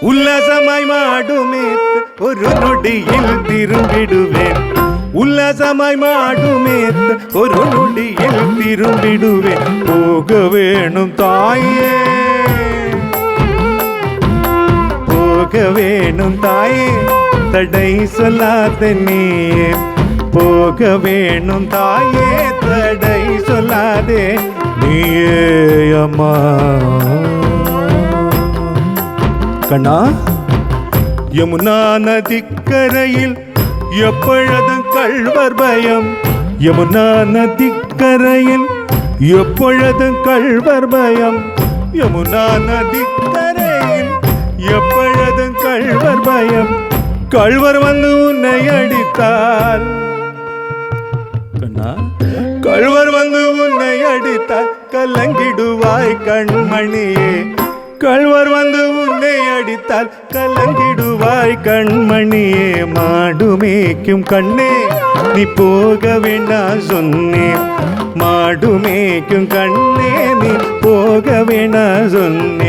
உல்லாசமாய் மாடுமே ஒரு நொடியில் திரும்பிடுவேன். உல்லாசமாய் மாடுமே ஒரு நொடியில் திரும்பிடுவேன். போக வேணும் தாயே. போக வேணும் தாயே தடை சொல்லாத நீயே. போக வேணும் தாயே தடை சொல்லாதே நீயே அம்மா. கண்ணா. யமுனா நதிக்கரையில் எப்பொழுதும் கள்வர் பயம். யமுனா நதிக்கரையில் எப்பொழுதும் கள்வர் பயம். யமுனா நதிக்கரையில் எப்பொழுதும் கள்வர் பயம். கள்வர் வந்து உன்னை அடித்தார். கண்ணா. கள்வர் வந்து உன்னை அடித்தார். கலங்கிடுவாய் கண்மணியே. கழ்வர் வந்து உன்னை அடித்தால் கலங்கிடுவாய். கண்மணியே மாடு மேய்க்கும் கண்ணே நீ போக வேண்டாம் சொன்னேன் மாடு மேய்க்கும் கண்ணே நீ போக வேண்டாம் சொன்னேன்